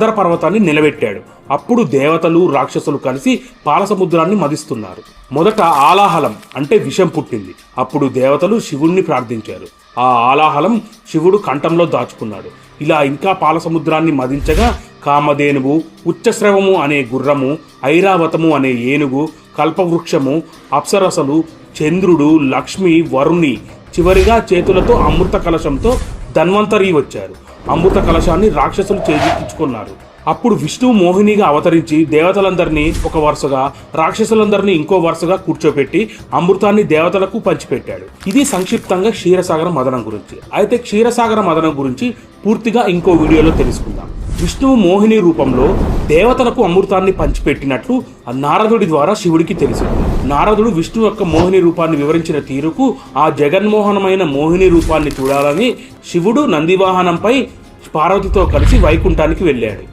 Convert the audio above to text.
మందర పర్వతాన్ని నిలబెట్టాడు. అప్పుడు దేవతలు రాక్షసులు కలిసి పాలసముద్రాన్ని మదిస్తున్నారు. మొదట ఆలాహలం అంటే విషం పుట్టింది. అప్పుడు దేవతలు శివుణ్ణి ప్రార్థించారు. ఆ ఆలాహలం శివుడు కంఠంలో దాచుకున్నాడు. ఇలా ఇంకా పాలసముద్రాన్ని మదించగా కామధేనువు ఉచ్చశ్రవము అనే గుర్రము ఐరావతము అనే ఏనుగు కల్పవృక్షము అప్సరసలు చంద్రుడు లక్ష్మి వరుణి చివరిగా చేతులతో అమృత కలశంతో ధన్వంతరి వచ్చారు. అమృత కలశాన్ని రాక్షసులు చేజిక్కించుకున్నారు. అప్పుడు విష్ణువు మోహినిగా అవతరించి దేవతలందరినీ ఒక వరుసగా రాక్షసులందరినీ ఇంకో వరుసగా కూర్చోపెట్టి అమృతాన్ని దేవతలకు పంచిపెట్టాడు. ఇది సంక్షిప్తంగా క్షీరసాగర మదనం గురించి. అయితే క్షీరసాగర మదనం గురించి పూర్తిగా ఇంకో వీడియోలో తెలుసుకుందాం. విష్ణువు మోహిని రూపంలో దేవతలకు అమృతాన్ని పంచిపెట్టినట్లు ఆ నారదుడి ద్వారా శివుడికి తెలుసు. నారదుడు విష్ణు యొక్క మోహిని రూపాన్ని వివరించిన తీరుకు ఆ జగన్మోహనమైన మోహిని రూపాన్ని చూడాలని శివుడు నందివాహనంపై పార్వతితో కలిసి వైకుంఠానికి వెళ్ళాడు.